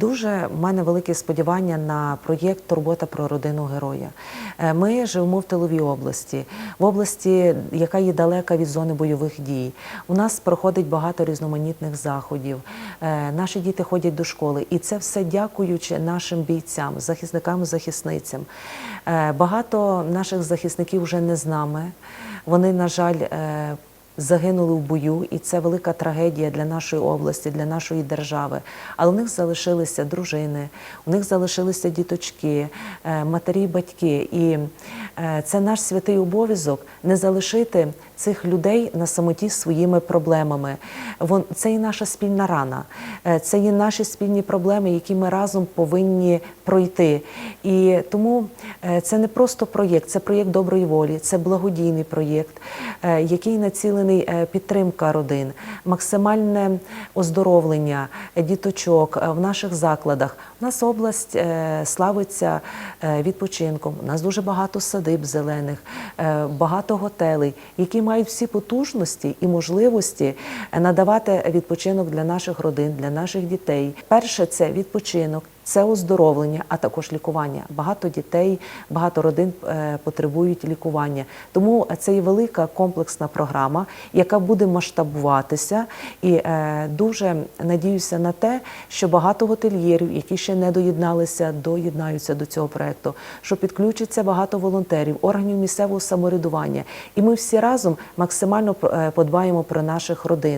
Дуже в мене велике сподівання на проєкт Турбота про родину героя. Е, Ми живемо в тиловій області, в області, яка є далека від зони бойових дій. У нас проходить багато різноманітних заходів. Е, Наші діти ходять до школи, і це все дякуючи нашим бійцям, захисникам, захисницям. Е, Багато наших захисників вже не з нами. Вони, на жаль, загинули в бою, і це велика трагедія для нашої області, для нашої держави. Але у них залишилися дружини, у них залишилися діточки, е, матері, батьки. І е, це наш святий обов'язок не залишити цих людей на самоті з своїми проблемами. Це і наша спільна рана, е, це є наші спільні проблеми, які ми разом повинні пройти. І тому е, це не просто проєкт, це проєкт доброї волі, це благодійний проєкт, е, який націлений підтримка родин, максимальне оздоровлення діточок в наших закладах. У нас область славиться відпочинком. У нас дуже багато садиб зелених, багато готелей, які мають всі потужності і можливості е, надавати відпочинок для наших родин, для наших дітей. Перше це відпочинок. Це оздоровлення, а також лікування. Багато дітей, багато родин е, потребують лікування. Тому це є велика комплексна програма, яка буде масштабуватися. І е, дуже надіюся на те, що багато готельєрів, які ще не доєдналися, доєднаються до цього проекту, що підключиться багато волонтерів, органів місцевого самоврядування. І ми всі разом максимально е, подбаємо про наших родин.